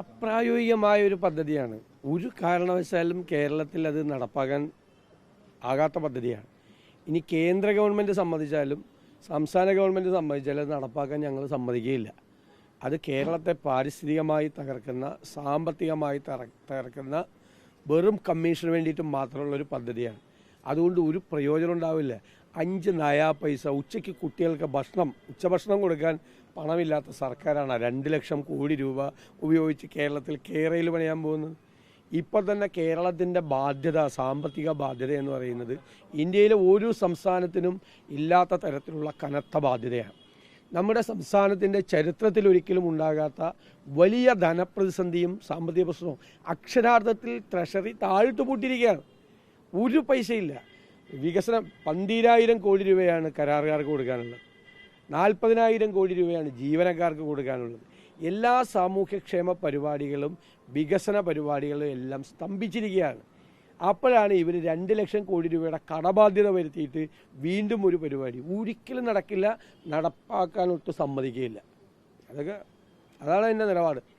അപ്രായോഗികമായ ഒരു പദ്ധതിയാണ്. ഒരു കാരണവശാലും കേരളത്തിൽ അത് നടപ്പാക്കാൻ ആകാത്ത പദ്ധതിയാണ്. ഇനി കേന്ദ്ര ഗവൺമെന്റ് സമ്മതിച്ചാലും സംസ്ഥാന ഗവൺമെന്റ് സമ്മതിച്ചാലും അത് നടപ്പാക്കാൻ ഞങ്ങൾ സമ്മതിക്കുകയില്ല. അത് കേരളത്തെ പാരിസ്ഥിതികമായി തകർക്കുന്ന സാമ്പത്തികമായി തകർക്കുന്ന വെറും കമ്മീഷന് വേണ്ടിയിട്ട് മാത്രമുള്ള ഒരു പദ്ധതിയാണ്. അതുകൊണ്ട് ഒരു പ്രയോജനം ഉണ്ടാവില്ല. അഞ്ച് നയാ പൈസ ഉച്ചയ്ക്ക് കുട്ടികൾക്ക് ഭക്ഷണം ഉച്ചഭക്ഷണം കൊടുക്കാൻ പണമില്ലാത്ത സർക്കാരാണ്. രണ്ട് ലക്ഷം കോടി രൂപ ഉപയോഗിച്ച് കേരളത്തിൽ കേരയിൽ പണിയാൻ പോകുന്നത്. ഇപ്പോൾ തന്നെ കേരളത്തിന്റെ ബാധ്യത സാമ്പത്തിക ബാധ്യത എന്ന് പറയുന്നത് ഇന്ത്യയിലെ ഓരോ സംസ്ഥാനത്തിനും ഇല്ലാത്ത തരത്തിലുള്ള കനത്ത ബാധ്യതയാണ്. നമ്മുടെ സംസ്ഥാനത്തിന്റെ ചരിത്രത്തിൽ ഒരിക്കലും ഉണ്ടാകാത്ത വലിയ ധനപ്രതിസന്ധിയും സാമ്പത്തിക പ്രശ്നവും അക്ഷരാർത്ഥത്തിൽ ട്രഷറി താഴ്ത്തു പൂട്ടിയിരിക്കുകയാണ് ഒരു പൈസയില്ല. വികസനം പന്തിരായിരം കോടി രൂപയാണ് കരാറുകാർക്ക് കൊടുക്കാനുള്ളത്. നാൽപ്പതിനായിരം കോടി രൂപയാണ് ജീവനക്കാർക്ക് കൊടുക്കാനുള്ളത്. എല്ലാ സാമൂഹ്യക്ഷേമ പരിപാടികളും വികസന പരിപാടികളും എല്ലാം സ്തംഭിച്ചിരിക്കുകയാണ്. അപ്പോഴാണ് ഇവർ രണ്ട് ലക്ഷം കോടി രൂപയുടെ കടബാധ്യത വരുത്തിയിട്ട് വീണ്ടും ഒരു പരിപാടി. ഒരിക്കലും നടക്കില്ല നടപ്പാക്കാനൊട്ട് സമ്മതിക്കുകയില്ല. അതൊക്കെ അതാണ് എന്റെ നിലപാട്.